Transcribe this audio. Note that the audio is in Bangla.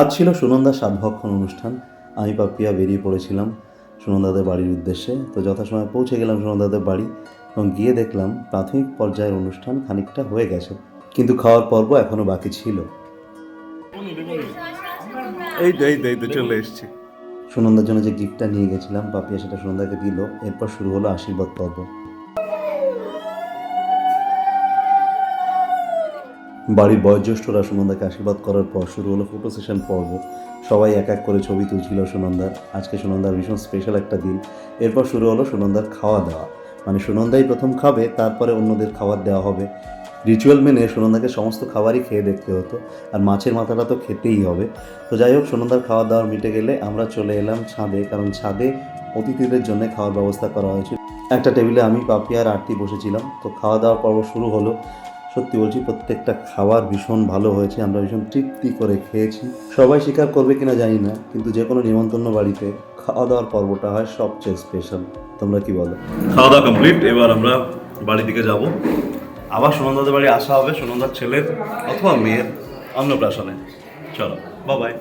আজ ছিল সুনন্দার সাতভক্ষণ অনুষ্ঠান। আমি পাপিয়া বেরিয়ে পড়েছিলাম সুনন্দাদের বাড়ির উদ্দেশ্যে। তো যথাসময়ে পৌঁছে গেলাম সুনন্দাদের বাড়ি এবং গিয়ে দেখলাম প্রাথমিক পর্যায়ের অনুষ্ঠান খানিকটা হয়ে গেছে। কিন্তু খাওয়ার পর্ব এখনও বাকি ছিল। এই তো এই তো এই তো চলে এসছি। সুনন্দার জন্য যে গিফটটা নিয়ে গেছিলাম পাপিয়া সেটা সুনন্দাকে দিল। এরপর শুরু হলো আশীর্বাদ পর্ব। বাড়ির বয়োজ্যেষ্ঠরা সুনন্দাকে আশীর্বাদ করার পর শুরু হলো ফটো সেশন পর্ব। সবাই এক এক করে ছবি তুলছিল সুনন্দার। আজকে সুনন্দার ভীষণ স্পেশাল একটা দিন। এরপর শুরু হলো সুনন্দার খাওয়া দাওয়া। মানে সুনন্দাই প্রথম খাবে, তারপরে অন্যদের খাবার দেওয়া হবে। রিচুয়াল মেনে সুনন্দাকে সমস্ত খাবারই খেয়ে দেখতে হতো। আর মাছের মাথাটা তো খেতেই হবে। তো যাই হোক, সুনন্দার খাওয়া দাওয়া মিটে গেলে আমরা চলে এলাম ছাদে। কারণ ছাদে অতিথিদের জন্য খাওয়ার ব্যবস্থা করা হয়েছিল। একটা টেবিলে আমি, পাপি আর আরতি বসেছিলাম। তো খাওয়া দাওয়ার পর্ব শুরু হলো। সত্যি বলছি, প্রত্যেকটা খাবার ভীষণ ভালো হয়েছে, আমরা ভীষণ তৃপ্তি করে খেয়েছি। সবাই স্বীকার করবে কিনা জানি না, কিন্তু যে কোনো নিমন্ত্রণ বাড়িতে খাওয়া দাওয়ার পর্বটা হয় সবচেয়ে স্পেশাল তোমরা কি বলো? খাওয়া দাওয়া কমপ্লিট এবার আমরা বাড়ির দিকে যাব। আবার সুনন্দাদের বাড়ি আসা হবে, সুনন্দার ছেলের অথবা মেয়ের অন্নপ্রাশনে। চলো বাবাই